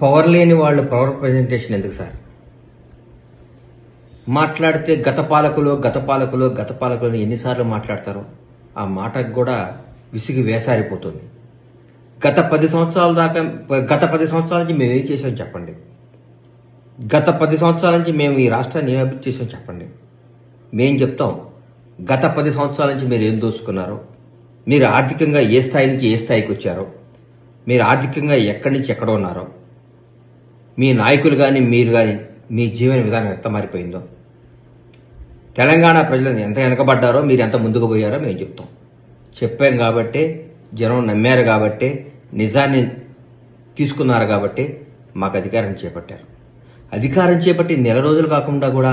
Power లేని వాళ్ళు power presentation ఎందుకు సార్? మాట్లాడితే గత పాలకులు గత పాలకులు గత పాలకులు ఎన్నిసార్లు మాట్లాడతారో ఆ మాటకు కూడా విసిగి వేసారిపోతుంది. గత పది సంవత్సరాల దాకా గత పది సంవత్సరాల నుంచి మేము ఏం చేసాం చెప్పండి? గత పది సంవత్సరాల నుంచి మేము ఈ రాష్ట్రాన్ని ఏం అభివృద్ధి చేసాం చెప్పండి? మేం చెప్తాం గత పది సంవత్సరాల నుంచి మీరు ఏం దోసుకున్నారో మీరు ఆర్థికంగా ఏ స్థాయి నుంచి ఏ స్థాయికి వచ్చారో మీరు ఆర్థికంగా ఎక్కడి నుంచి ఎక్కడ ఉన్నారో మీ నాయకులు కానీ మీరు కానీ మీ జీవన విధానం ఎంత మారిపోయిందో. తెలంగాణ ప్రజలు ఎంత వెనకబడ్డారో మీరు ఎంత ముందుకు పోయారో మేము చెప్తాం. చెప్పాం కాబట్టి జనం నమ్మారు కాబట్టి నిజాన్ని తీసుకున్నారు కాబట్టి మాకు అధికారం చేపట్టారు. అధికారం చేపట్టి నెల రోజులు కాకుండా కూడా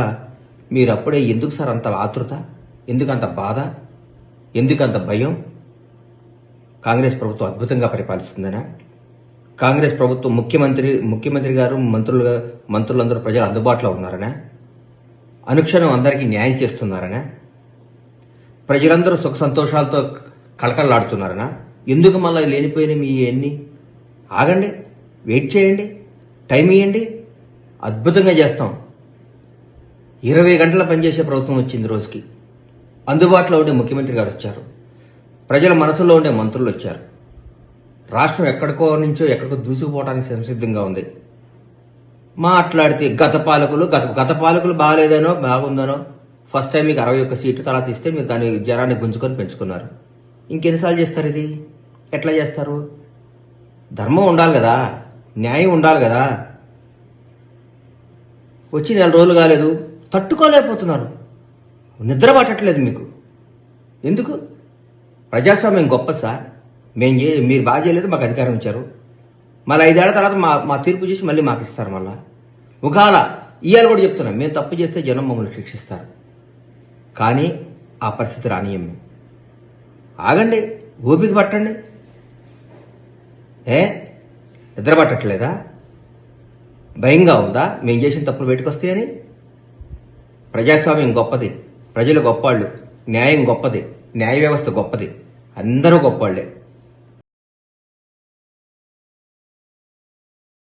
మీరు అప్పుడే ఎందుకు సార్ అంత ఆతృత? ఎందుకు అంత బాధ? ఎందుకు అంత భయం? కాంగ్రెస్ ప్రభుత్వం అద్భుతంగా పరిపాలిస్తుందనా? కాంగ్రెస్ ప్రభుత్వం ముఖ్యమంత్రి ముఖ్యమంత్రి గారు మంత్రులు మంత్రులందరూ ప్రజలు అందుబాటులో ఉన్నారనా? అనుక్షణం అందరికీ న్యాయం చేస్తున్నారనా? ప్రజలందరూ సుఖ సంతోషాలతో కళకళలాడుతున్నారనా? ఎందుకు మళ్ళీ లేనిపోయిన మీ ఎన్ని ఆగండి వెయిట్ చేయండి టైం ఇవ్వండి అద్భుతంగా చేస్తాం. ఇరవై గంటల పనిచేసే ప్రభుత్వం వచ్చింది రోజుకి. అందుబాటులో ఉండే ముఖ్యమంత్రి గారు వచ్చారు. ప్రజల మనసులో ఉండే మంత్రులు వచ్చారు. రాష్ట్రం ఎక్కడికో నుంచో ఎక్కడికో దూసుకుపోవడానికి సంసిద్ధంగా ఉంది. మాట్లాడితే గత పాలకులు గత గత పాలకులు బాగాలేదనో బాగుందనో ఫస్ట్ టైం మీకు అరవై ఒక్క సీటు తర్వాత ఇస్తే మీరు దాని జ్వరాన్ని గుంజుకొని పెంచుకున్నారు. ఇంకెన్నిసార్లు చేస్తారు ఇది? ఎట్లా చేస్తారు? ధర్మం ఉండాలి కదా న్యాయం ఉండాలి కదా. వచ్చి నెల రోజులు కాలేదు తట్టుకోలేకపోతున్నారు. నిద్ర పట్టట్లేదు మీకు. ఎందుకు? ప్రజాస్వామ్యం గొప్ప సార్. మేము చే మీరు బాగా చేయలేదు మాకు అధికారం ఇచ్చారు. మళ్ళీ ఐదేళ్ళ తర్వాత మా మా తీర్పు చేసి మళ్ళీ మాకు ఇస్తారు మళ్ళా. ఒకవేళ ఇవాళ కూడా చెప్తున్నాం మేము తప్పు చేస్తే జనం మమ్మల్ని శిక్షిస్తారు. కానీ ఆ పరిస్థితి రానియం మేము ఆగండి ఓపిక పట్టండి. ఏ? నిద్ర పట్టట్లేదా? భయంగా ఉందా? మేము చేసిన తప్పులు బయటకొస్తాయని ప్రజాస్వామ్యం గొప్పది ప్రజలు గొప్పవాళ్ళు న్యాయం గొప్పది న్యాయ వ్యవస్థ గొప్పది అందరూ గొప్పవాళ్ళే